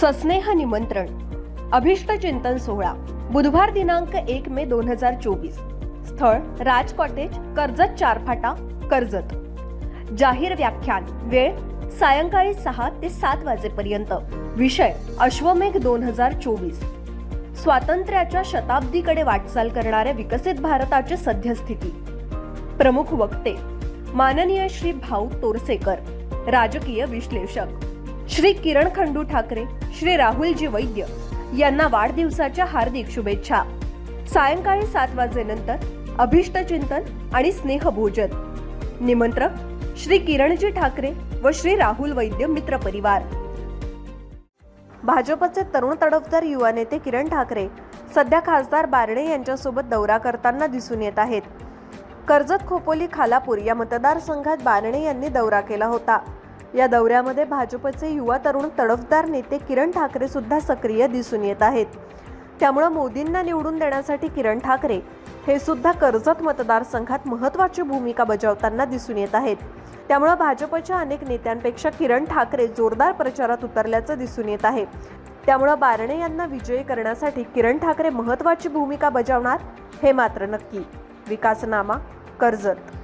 सस्नेह निमंत्रण. अभिष्ट चिंतन सोहळा. बुधवार दिनांक एक मे दोन हजार चोवीस. स्थळ राज कॉटेज कर्जत चारफाटा कर्जत. जाहीर व्याख्यान. वेळ सायंकाळी सहा ते सात वाजेपर्यंत. विषय अश्वमेघ दोन हजार चोवीस. स्वातंत्र्याच्या शताब्दीकडे वाटचाल करणाऱ्या विकसित भारताची सद्यस्थिती. प्रमुख वक्ते. माननीय श्री भाऊ तोरसेकर. राजकीय विश्लेषक. श्री किरण खंडू ठाकरे श्री राहुलजी वैद्य यांना वाढदिवसाच्या हार्दिक शुभेच्छा. सायंकाळी सात वाजेनंतर अभिष्ट चिंतन आणि स्नेहभोजन. निमंत्रक श्री किरणजी ठाकरे व श्री राहुल वैद्य मित्र परिवार. भाजपचे तरुण तडफदार युवा नेते किरण ठाकरे सध्या खासदार बारणे यांच्यासोबत दौरा करताना दिसून येत आहेत. कर्जत खोपोली खालापूर या मतदारसंघात बारणे यांनी दौरा केला होता. या दौऱ्यामध्ये भाजपचे युवा तरुण तडफदार नेते किरण ठाकरे सुद्धा सक्रिय दिसून येत आहेत. त्यामुळं मोदींना निवडून देण्यासाठी किरण ठाकरे हे सुद्धा कर्जत मतदारसंघात महत्त्वाची भूमिका बजावताना दिसून येत आहेत. त्यामुळं भाजपच्या अनेक नेत्यांपेक्षा किरण ठाकरे जोरदार प्रचारात उतरल्याचं दिसून येत आहे. त्यामुळं बारणे यांना विजयी करण्यासाठी किरण ठाकरे महत्त्वाची भूमिका बजावणार हे मात्र नक्की. विकासनामा कर्जत